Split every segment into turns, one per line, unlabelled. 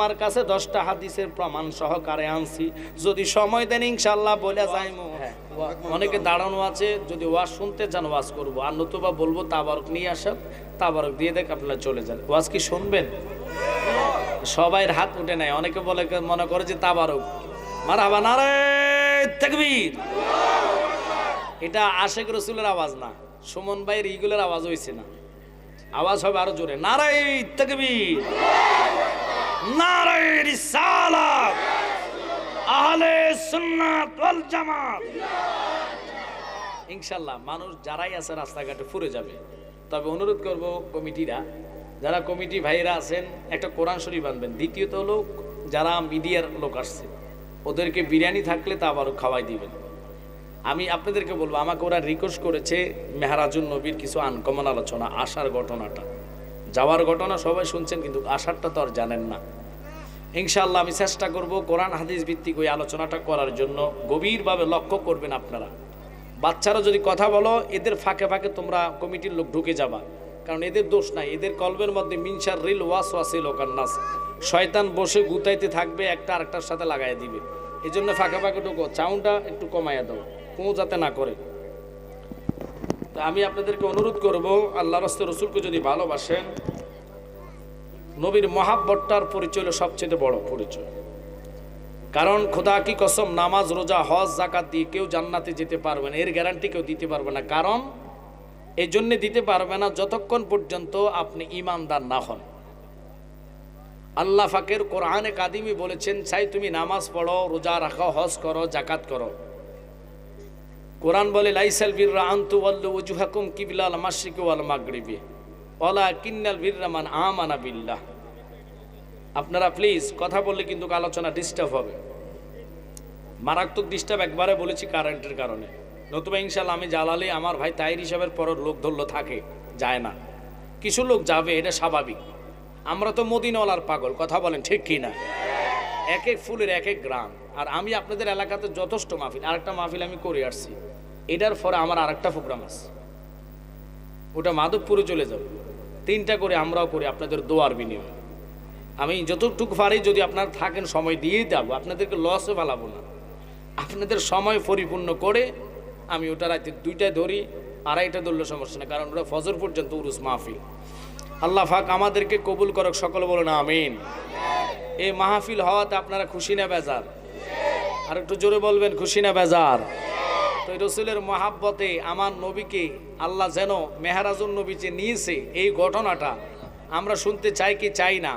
আমার কাছে দশটা হাদিসের প্রমাণ সহকারে আনছি। যদি সময় দেন ইনশাল্লাহ বলে যাইমু। অনেকে দাঁড়ানো আছে যদি ওয়াজ শুনতে চান ওয়াজ করব। আর নতুবা বলব তাবারক নিয়ে আসেন তাবারক দিয়ে দেখ আপনারা চলে যান ওয়াজ কি শুনবেন? সবাইয়ের হাত উঠে নেয় অনেকে বলে মনে করে যে তাবারক। মারাবা নারে তাকবীর। এটা আশেক রসুলের আওয়াজ না। সুমন ভাইয়ের ইগুলের আওয়াজ হয়েছে না। আওয়াজ হবে আরও জোরে। নারাই তাকবীর। রিসালাত আহলে সুন্নাত ওয়াল জামাত। ইনশাল্লাহ মানুষ যারাই আছে রাস্তাঘাটে ফুরে যাবে। তবে অনুরোধ করব কমিটিরা, যারা কমিটি ভাইরা আছেন, একটা কোরআন শরীফ আনবেন। দ্বিতীয়ত হলো, যারা মিডিয়ার লোক আসছে, ওদেরকে বিরিয়ানি থাকলে তা আবারও খাওয়াই দিবেন। আমি আপনাদেরকে বলব, আমাকে ওরা রিকোয়েস্ট করেছে মেহারাজুন নবীর কিছু আনকমন আলোচনা আসার ঘটনাটা। যাওয়ার ঘটনা সবাই শুনছেন, কিন্তু আসারটা তো আর জানেন না। ইনশাআল্লাহ আমি চেষ্টা করব কোরআন, হাদিস ভিত্তিক ওই আলোচনাটা করার জন্য। গভীরভাবে লক্ষ্য করবেন আপনারা। বাচ্চারা যদি কথা বলো, এদের ফাঁকে ফাঁকে তোমরা কমিটির লোক ঢুকে যাবা। কারণ এদের দোষ নাই। এদের কলবের মধ্যে মিনসার রিল ওয়াস ওয়াসি লোকার নাস। শয়তান বসে গুতাইতে থাকবে, একটা আরেকটার সাথে লাগাই দিবে। এই জন্য ফাঁকে ফাঁকে ঢুকো। চাউনটা একটু কমাইয়া দাও। কুঁ যাতে না করে। তা আমি আপনাদেরকে অনুরোধ করব আল্লাহ রস্তে রসুলকে যদি ভালোবাসেন নবীর মহাব্বতটার পরিচয় হলো সবচেয়ে বড় পরিচয়। কারণ খোদা কি কসম, নামাজ, রোজা, হজ জাকাত দিয়ে কেউ জান্নাতে যেতে পারবে না। এর গ্যারান্টি কেউ দিতে পারবে না। কারণ এই জন্যে দিতে পারবে না যতক্ষণ পর্যন্ত আপনি ইমানদার না হন। আল্লাহ ফাকের কোরআনে কাদিমি বলেছেন চাই তুমি নামাজ পড়ো, রোজা রাখো, হজ করো জাকাত করো। কোরআন বলে, লাইসাল বীররা আন্তু ওয়াল্লু ওজুহাকুম কিবিলাল মাশরিকি ওয়াল মাগরিবি। কিন্নাল বিল্লাহ। আপনারা প্লিজ কথা বললে কিন্তু আলোচনা ডিস্টার্ব হবে। মারাত্মক ডিস্টার্ব একবারে বলেছি কারেন্টের কারণে। নতুবা ইনশাল্লাহ আমি জ্বালালে আমার ভাই তাইর হিসাবের পর লোক ধরলো, থাকে, যায় না। কিছু লোক যাবে, এটা স্বাভাবিক। আমরা তো মদিনওয়ালার পাগল, কথা বলেন ঠিক কি না? এক এক ফুলের এক এক গ্রাম। আর আমি আপনাদের এলাকাতে যথেষ্ট মাহফিল, আরেকটা মাহফিল আমি করে আসছি। এটার পরে আমার আরেকটা প্রোগ্রাম আছে। ওটা মাধবপুরে চলে যাব। তিনটা করে আমরাও করি আপনাদের দোয়ার বিনিময়ে। আমি যতটুকু পারি যদি আপনারা থাকেন সময় দিয়েই দেবো আপনাদেরকে লসে ফেলাবো না। আপনাদের সময় পরিপূর্ণ করে আমি ওটা রাতে দুইটায় ধরি আড়াইটা ধরলে সমস্যা না কারণ ওটা ফজর পর্যন্ত উরুস মাহফিল। আল্লাহ ফাক আমাদেরকে কবুল করক সকল বলো না আমিন। এই মাহফিল হওয়াতে আপনারা খুশি না বেজার? আর একটু জোরে বলবেন খুশি না বেজার? তো রসুলের মহাব্বতে আমার নবীকে আল্লাহ যেন মেহারাজুল নবী যে নিয়েছে এই ঘটনাটা আমরা শুনতে চাই কি চাই না।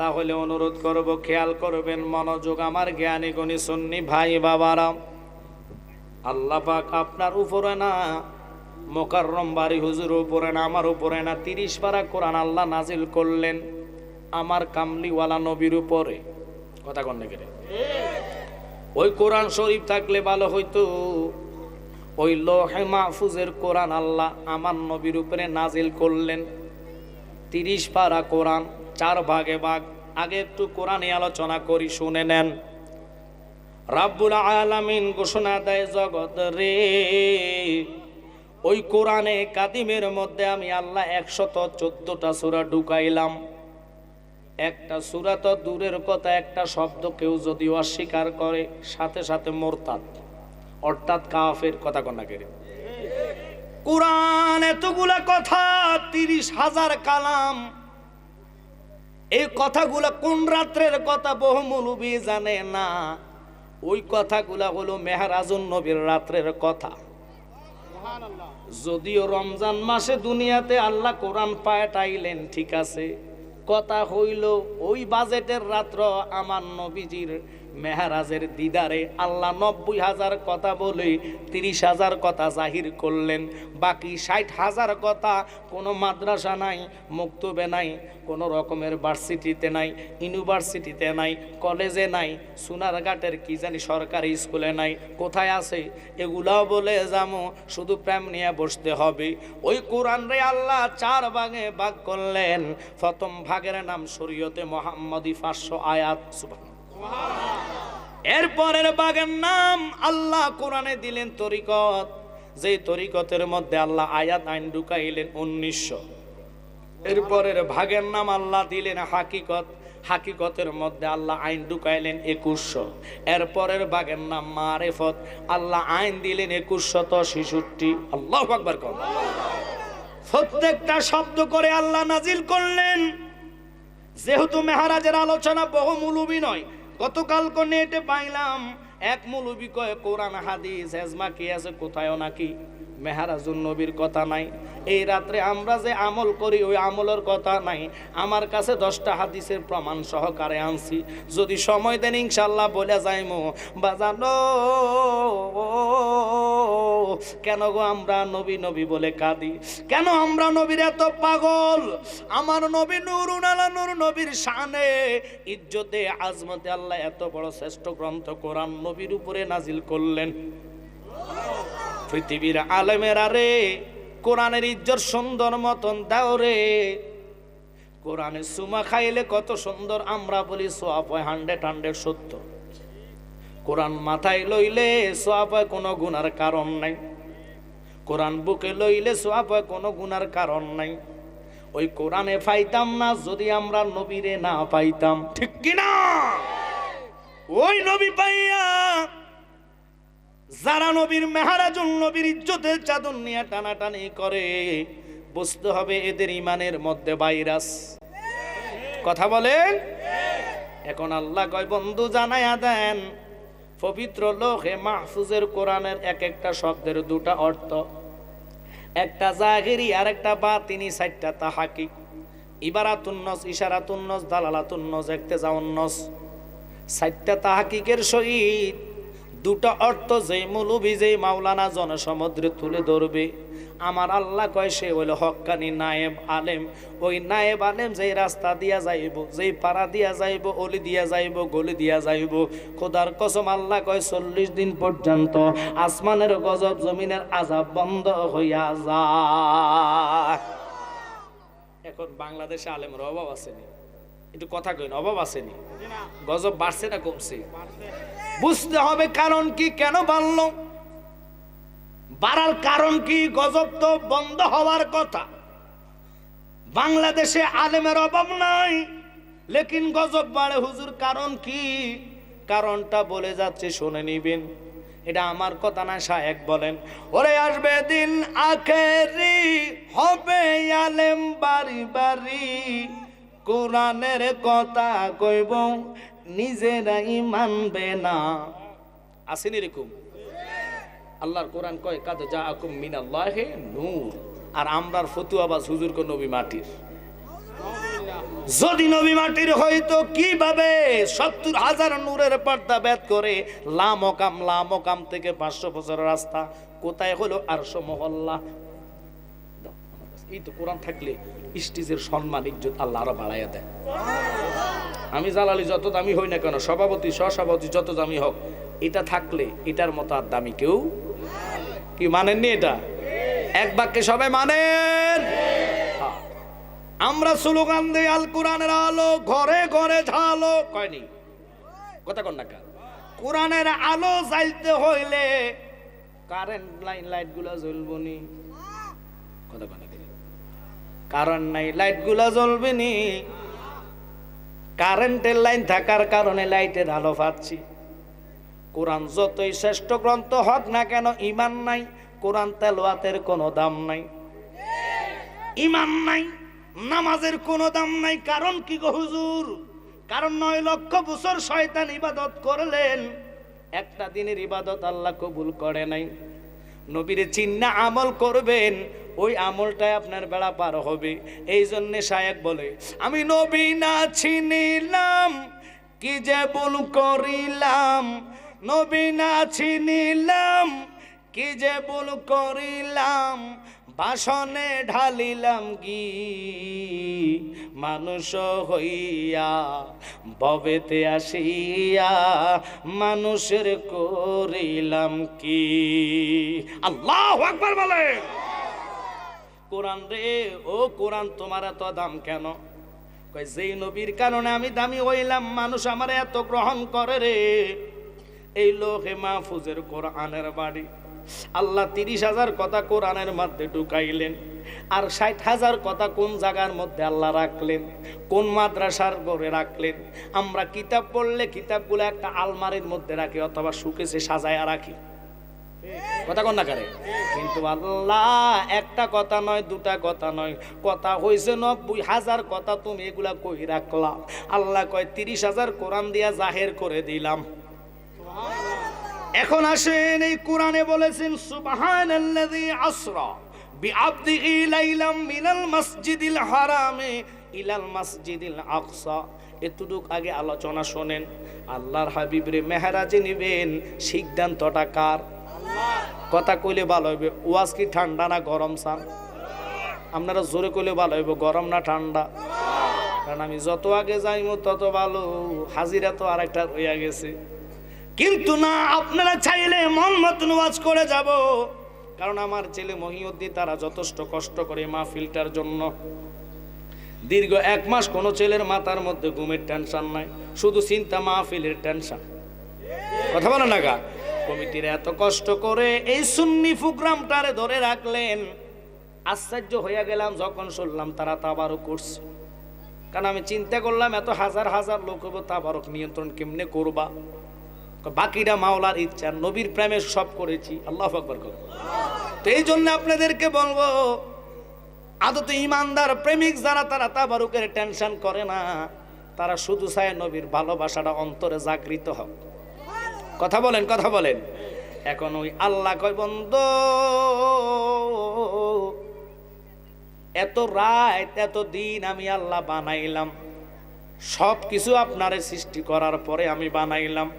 তাহলে অনুরোধ করব খেয়াল করবেন মনোযোগ আমার জ্ঞানী গণী সন্নি ভাই বাবারা। আল্লাহ পাক আপনার উপরে না মোকাররম বাড়ি হুজুর উপরে না আমার উপরে না তিরিশ পারা কোরআন আল্লাহ নাজিল করলেন আমার কামলিওয়ালা নবীর উপরে। কথা কন নাকি রে? ওই কোরআন শরীফ থাকলে ভালো হইতো। ওই লোহে মাহফুজের কোরআন আল্লাহ আমার নবীর উপরে নাজিল করলেন। তিরিশ পারা কোরআন, চার ভাগে ভাগ। আগে একটু কোরআনে আলোচনা করি, শুনে নেন। রাব্বুল আলামিন ঘোষণা দেয়, জগৎ রে, ওই কোরআনে কাদিমের মধ্যে আমি আল্লাহ একশত চোদ্দটা সুরা ঢুকাইলাম। একটা সুরা তো দূরের কথা, একটা শব্দ কেউ যদি অস্বীকার করে, সাথে সাথে মোরতাদ। অর্থাৎ কাফের কথা কন্যা কেড়ে কোরআন এতগুলা কথা তিরিশ হাজার কালাম। এই কথাগুলা কোন রাত্রের কথা বহু মুলুবি জানে না। ওই কথাগুলা হলো মেহরাজুন নবীর রাত্রের কথা। যদিও রমজান মাসে দুনিয়াতে আল্লাহ কোরআন পাঠাইলেন ঠিক আছে। কথা হইল ওই বাজেটের রাত্র আমার নবীজির মেহারাজের দিদারে আল্লাহ নব্বই হাজার কথা বলে তিরিশ হাজার কথা জাহির করলেন। বাকি ষাট হাজার কথা কোনো মাদ্রাসা নাই, মুক্তবে নাই, কোনো রকমের ভার্সিটিতে নাই, ইউনিভার্সিটিতে নাই, কলেজে নাই সোনারঘাটের কি জানি সরকারি স্কুলে নাই, কোথায় আছে? এগুলাও বলে যামো, শুধু প্রেম নিয়ে বসতে হবে। ওই কোরআন রে আল্লাহ চার ভাগে ভাগ করলেন। প্রথম ভাগের নাম শরীয়তে মোহাম্মদী পাঁচশো আয়াত সুবাহ এরপরের বাগের নাম আল্লাহ কোরআনে দিলেন তরিকত। যে তরিকতের মধ্যে আল্লাহ আয়াত আইন ঢুকাইলেন উনিশশো। এরপরের ভাগের নাম আল্লাহ দিলেন হাকিকত। হাকিকতের মধ্যে আল্লাহ আইন ঢুকাইলেন একুশশো। এরপরের বাগের নাম মারেফত। আল্লাহ আইন দিলেন একুশশত শিশুটি আল্লাহ আকবার কর প্রত্যেকটা শব্দ করে আল্লাহ নাজিল করলেন। যেহেতু মেহারাজের আলোচনা বহু মুলুবি নয় গতকাল নেটে পাইলাম এক মৌলবি কয় কোরআন হাদিস হেজমা কি আছে কোথায় নাকি? মেহারাজুন নবীর কথা নাই। এই রাত্রে আমরা যে আমল করি, ওই আমলের কথা নাই। আমার কাছে দশটা হাদিসের প্রমাণ সহকারে আনছি। যদি সময় দেন ইনশাল্লাহ বলে যাইমো। বাজানো, কেন গো আমরা নবী নবী বলে কাঁদি? কেন আমরা নবীর এত পাগল? আমার নবী নুরুন আলা নূর নবীর শানে। ইজ্জতে, আজমতে আল্লাহ এত বড় শ্রেষ্ঠ গ্রন্থ কোরআন নবীর উপরে নাজিল করলেন। পৃথিবীর আলেমের রে, কোরআনের ইজ্জত সুন্দর মতন দাও রে। কোরআনে সুমা খাইলে কত সুন্দর, আমরা বলি হয় হান্ড্রেড হান্ড্রেড সত্য কোরআন মাথায় লইলে সোয়াব হয় কোনো গুনার কারণ নাই। কোরআন বুকে লইলে সোয়াব হয় কোনো গুনার কারণ নাই। ওই কোরআনে পাইতাম না, যদি আমরা নবীরে না পাইতাম। ঠিক কিনা? ওই নবী পাইয়া যারা নবীর মেহারাজুল নবীর ইজ্জতের চাদর নিয়ে টানাটানি করে, বুঝতে হবে এদের ইমানের মধ্যে ভাইরাস। কথা বলেন? এখন আল্লাহ কয়, বন্ধু জানাইয়া দেন, পবিত্র লোকে মাহফুজের কোরআনের এক একটা শব্দের দুটা অর্থ। একটা জাহিরি আর একটা বা তিনি চারটা তাহাকি ইবারাতুন্নস ইশারাতুন্নস দালালাতুন্নস একতে যাউন্নস চারটা তাহাকিকের সহিত দুটো অর্থ যেই মুলুবি, যেই মাওলানা জনসমুদ্রে তুলে ধরবে। আমার আল্লাহ কয়, সে হইল হক্কানি নায়েব আলেম। ওই নায়েব আলেম যেই রাস্তা দিয়া যাইব, যেই পাড়া দিয়া যাইব, অলি দিয়া যাইব, গলি দিয়া যাইব। খোদার কসম আল্লাহ কয়, চল্লিশ দিন পর্যন্ত আসমানের গজব, জমিনের আজাব বন্ধ হইয়া যায় এখন বাংলাদেশে আলেমের অভাব আসেনি একটু কথা কইন অভাব আসেনি গজব বাড়ছে না কমছে? বুঝতে হবে কারণ কি কেন বাড়ল? বাড়ার কারণ কি গজব তো বন্ধ হওয়ার কথা। বাংলাদেশে আলেমের অভাব নাই লেকিন গজব বাড়ে হুজুর কারণ কি? কারণটা বলে যাচ্ছে শুনে নিবেন। এটা আমার কথা না শায়েক বলেন। ওরে আসবে দিন আখেরি হবে আলেম বাড়ি বাড়ি। কোরআনের কথা কইব নিজেরাই মানবে না। আসেনি এরকম? আল্লাহর কোরআন কয়, কাদ যা আকুম মিনাল্লাহে নূর। আর আমরার ফতুয়াবাজ হুজুর কো নবী মাটির। যদি নবী মাটির হয়তো কীভাবে সত্তর হাজার নূরের পর্দা ব্যাত করে লামকাম লামকাম থেকে পাঁচশো বছরের রাস্তা? কোথায় হলো আরশো মহল্লা। এই তো কোরআন থাকলে স্টেজের সম্মান, ইজ্জত আল্লাহ আরও বাড়াইয়া দেয়। আমি জালালি, যত দামি হই না কেন, সভাপতি, সহসভাপতি, যত দামি হোক, এটা থাকলে এটার মতো আর দামি কেউ কি মানেননি এটা? এক বাক্যে সবাই মানেন। আমরা স্লোগান দিই, আল কোরআনের আলো ঘরে ঘরে ঝালো। কয়নি কথা কন না? কোরআনের আলো জ্বালতে হইলে কারেন্ট লাইন লাইটগুলা জ্বলবো কথা কন? না কা? কারেন্ট নাই লাইটগুলা জ্বলবে নি। কারেন্টের লাইন থাকার কারণে লাইটের আলো পাচ্ছি। কোরআন যতই শ্রেষ্ঠ গ্রন্থ হোক না কেন, ইমান নাই, কোরআন তেলোয়াতের কোনো দাম নাই। ইমান নাই, নামাজের কোনো দাম নাই, কারণ কি গো হুজুর? কারণ নয় লক্ষ বছর শয়তান ইবাদত করলেন। একটা দিনের ইবাদত আল্লাহ কবুল করে নাই। নবীরে চিন্না আমল করবেন ওই আমলটাই আপনার বেড়া পার হবে। এই জন্যে শায়েক বলে, আমি নবী না চিনিলাম কি যে ভুল করিলাম? নবী না চিনিলাম কি যে ভুল করিলাম? বাসনে ঢালিলাম কি? মানুষ হইয়া ববেতে আসিয়া মানুষের করিলাম কি? আল্লাহ আকবার বলে। কোরআন রে, ও কোরআন, তোমার এত দাম কেন? কয়, যেই নবীর কারণে আমি দামি হইলাম, মানুষ আমার এত গ্রহণ করে রে। এই লোকে মাহফুজের কোরআনের বাড়ি। আল্লাহ তিরিশ হাজার কথা কোরআনের মধ্যে ঢুকাইলেন, আর ষাট হাজার কথা কোন জায়গার মধ্যে আল্লাহ রাখলেন, কোন মাদ্রাসার ঘরে রাখলেন। আমরা কিতাব পড়লে কিতাবগুলো একটা আলমারির মধ্যে রাখি, অথবা সুকেছে সাজায়া রাখি। কথা কন না কিন্তু আল্লাহ একটা কথা নয়, দুটা কথা নয়। কথা হয়েছে নব্বই হাজার কথা তুমি এগুলা কই রাখলা? আল্লাহ কয়, তিরিশ হাজার কোরআন দিয়া জাহের করে দিলাম। এখন আসেন এই কোরআনে বলেছেন, সুবহানাল্লাযী আসরা হারামে ইলাল এতটুক আগে আলোচনা শোনেন। আল্লাহর হাবিবরে মেহরাজে নিবেন, সিদ্ধান্তটা কার? কথা কইলে ভালো হইবে। ওয়াজ কি ঠান্ডা না গরম সান আপনারা জোরে কইলে ভালো হইব, গরম না ঠান্ডা? কারণ আমি যত আগে যাইমু, তত ভালো। হাজিরা তো আর একটা রইয়া গেছে। কিন্তু না, আপনারা চাইলে মন মতন ওয়াজ করে যাব। কারণ আমার ছেলে মহিউদ্দিন, তারা যথেষ্ট কষ্ট করে মাহফিলটার জন্য। দীর্ঘ এক মাস কোনো ছেলের মাথার মধ্যে ঘুমের টেনশন নাই। শুধু চিন্তা মাহফিলের টেনশন কথা বলো না গা? কমিটির এত কষ্ট করে এই সুন্নি প্রোগ্রামটারে ধরে রাখলেন। আশ্চর্য হইয়া গেলাম যখন শুনলাম তারা তাবারও করছে। কারণ আমি চিন্তা করলাম, এত হাজার হাজার লোক হব তাবারক নিয়ন্ত্রণ কেমনে করবা? বাকিরা মাওলার ইচ্ছা, নবীর প্রেমে সব করেছি। আল্লাহ আকবর করো। তো এই জন্য আপনাদেরকে বলব, আদতে ইমানদার প্রেমিক যারা, তারা তাবারুকের টেনশন করে না। তারা শুধু চায় নবীর ভালোবাসাটা অন্তরে জাগৃত হোক। কথা বলেন কথা বলেন। এখন ওই আল্লাহ কয়, বন্ধ। এত রাত, এত দিন আমি আল্লাহ বানাইলাম। সব কিছু আপনারে সৃষ্টি করার পরে আমি বানাইলাম।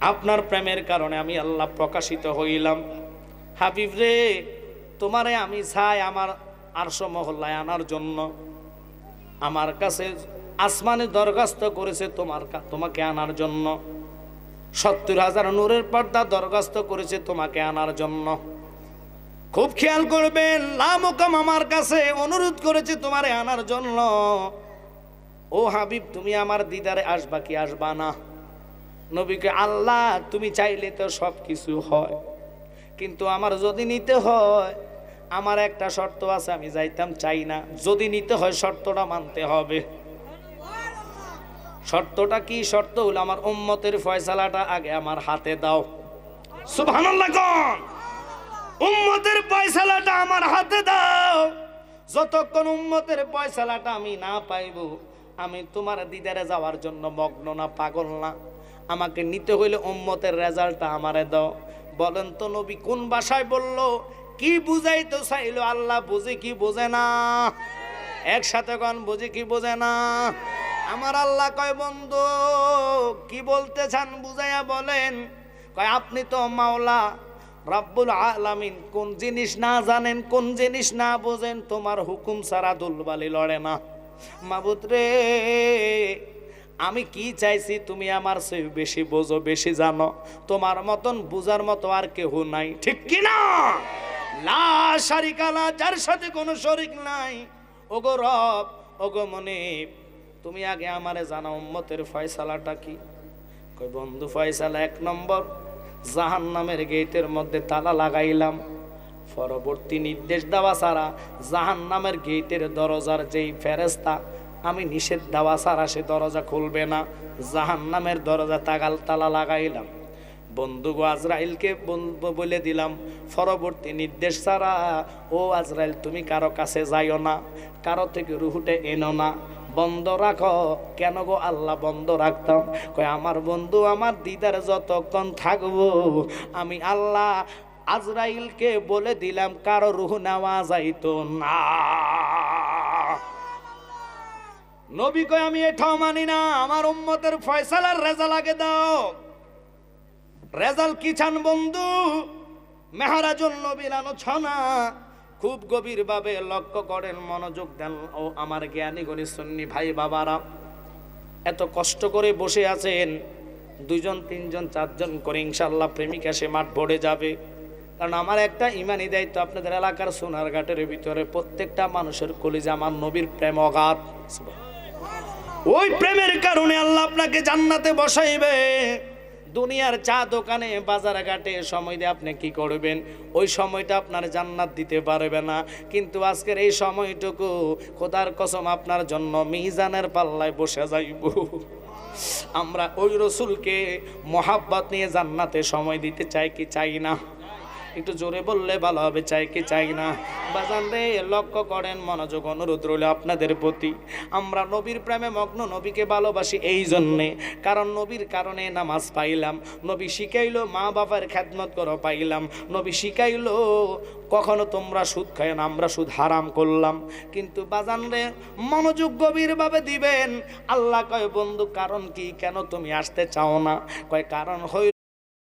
আপনার প্রেমের কারণে আমি আল্লাহ প্রকাশিত হইলাম। হাবিব রে, তোমারে আমি চাই আমার আরশ মহল্লায় আনার জন্য। আমার কাছে আসমানে দরখাস্ত করেছে তোমার তোমাকে আনার জন্য। সত্তর হাজার নূরের পর্দা দরখাস্ত করেছে তোমাকে আনার জন্য। খুব খেয়াল করবেন লামুকাম আমার কাছে অনুরোধ করেছে তোমারে আনার জন্য। ও হাবিব, তুমি আমার দিদারে আসবা কি আসবা না? নবীকে আল্লাহ, তুমি চাইলে তো সব কিছু হয়। কিন্তু আমার যদি নিতে হয়, আমার একটা শর্ত আছে, আমি যাইতাম চাই না যদি নিতে হয়, শর্তটা মানতে হবে। শর্তটা কি শর্ত হলো? আমার উম্মতের ফয়সালাটা আগে আমার হাতে দাও। উম্মতের ফয়সালাটা আমার হাতে দাও। যতক্ষণ উম্মতের ফয়সালাটা আমি না পাইব, আমি তোমার দিদারে যাওয়ার জন্য মগ্ন না, পাগল না। আমাকে নিতে হইলে উম্মতের রেজাল্টটা আমারে দাও। বলেন তো নবী, কোন ভাষায় বলল? কি বুঝাইতো চাইলো? আল্লাহ বুঝে কি বোঝে না? একসাথে কন, বুঝে কি বোঝে না? আমার আল্লাহ কয়, বন্ধু, কি বলতে চান বুঝাইয়া বলেন, কয়, আপনি তো মাওলা রব্বুল আলামিন, কোন জিনিস না জানেন, কোন জিনিস না বোঝেন, তোমার হুকুম সারা দুলবালি লড়ে না। মাবুদ রে, আমি কি চাইছি তুমি আমার চেয়ে বেশি বোঝো, বেশি জানো? তোমার মতন বুঝার মতো আর কেহ নাই, ঠিক কি না? লা শারিকালা যার সাথে কোনো শরিক নাই। ওগো রব, ওগো মনিব তুমি আগে আমারে জানা উম্মতের ফয়সালাটা কি? কই বন্ধু, ফয়সালা এক নম্বর। জাহান নামের গেটের মধ্যে তালা লাগাইলাম। পরবর্তী নির্দেশ দেওয়া ছাড়া জাহান নামের গেটের দরজার যেই ফেরেস্তা আমি নিষেধ দেওয়া ছাড়া সে দরজা খুলবে না। জাহান নামের দরজা তাগাল তালা লাগাইলাম। বন্ধু আজরাইলকে বল- বলে দিলাম, পরবর্তী নির্দেশ ছাড়া, ও আজরাইল, তুমি কারও কাছে যাইও না, কারও থেকে রুহুটে এনো না। বন্ধ রাখো। কেন গো আল্লাহ বন্ধ রাখতাম? কয়, আমার বন্ধু, আমার দিদার যতক্ষণ থাকব, আমি আল্লাহ আজরাইলকে বলে দিলাম, কারও রুহু নেওয়া যাইতো না। নবী কয়, আমি এটাও মানি না, আমার উম্মতের ফয়সালার রেজা লাগে দাও। রেজাল কি চান বন্ধু? মেহারাজুল নবীর আলোচনা খুব গভীরভাবে লক্ষ্য করেন, মনোযোগ দেন। ও আমার জ্ঞানী গণি সুন্নি ভাই বাবারা, এত কষ্ট করে বসে আছেন, দুজন, তিনজন, চারজন করে ইনশাল্লাহ প্রেমিকা সে মাঠ ভরে যাবে। কারণ আমার একটা ইমানি দায়িত্ব আপনাদের এলাকার সোনারঘাটের ভিতরে, প্রত্যেকটা মানুষের কলিজা আমার নবীর প্রেম অগাধ। ওই প্রেমের কারণে আল্লাহ আপনাকে জান্নাতে বসাইবে। দুনিয়ার চা দোকানে বাজার ঘাটে সময় দিয়ে আপনি কি করবেন? ওই সময়টা আপনার জান্নাত দিতে পারবে না। কিন্তু আজকের এই সময়টুকু খোদার কসম আপনার জন্য মিহিজানের পাল্লায় বসে যাইব। আমরা ওই রসুলকে মহাব্বত নিয়ে জান্নাতে সময় দিতে চাই কি চাই না? একটু জোরে বললে ভালো হবে, চাই কি চাই না। বাজান রে, লক্ষ্য করেন, মনোযোগ অনুরোধ রইল আপনাদের প্রতি। আমরা নবীর প্রেমে মগ্ন, নবীকে ভালোবাসি এই জন্যে। কারণ নবীর কারণে নামাজ পাইলাম। নবী শিখাইলো, মা বাবার খ্যাতমত করো পাইলাম। নবী শিখাইলো, কখনো তোমরা সুদ খায় না, আমরা সুদ হারাম করলাম। কিন্তু বাজান রে, মনোযোগ গভীরভাবে দিবেন। আল্লাহ কয়, বন্ধু, কারণ কি? কেন তুমি আসতে চাও না? কয়, কারণ হইল